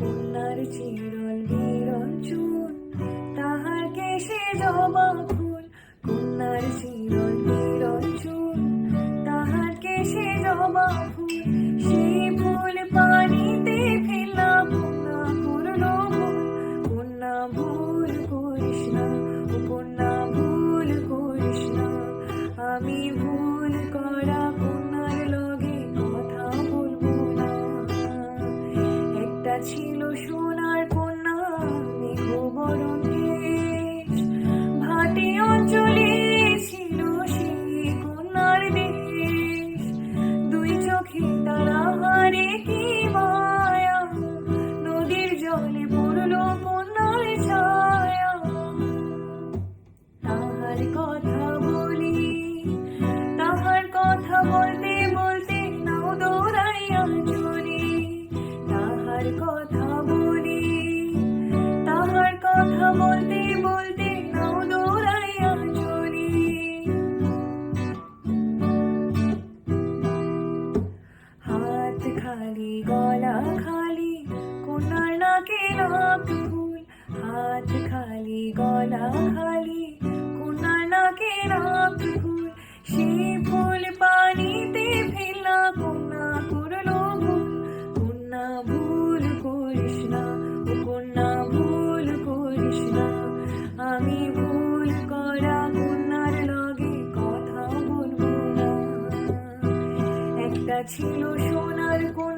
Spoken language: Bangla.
কন্যার চিরল বিরল চুল, তাহার কেশে জবা ফুল। কন্যার চিরল বিরল চুল, তাহার কেশে জবা ফুল। তাহার কথা বলি, তাহার কথা বলতে বলতে নাও দৌড়াইয়া চলি। হাত খালি, গলা খালি, কোনার নাকে নাক ফুল। হাত খালি, গলা খালি ছিল সোনার কোন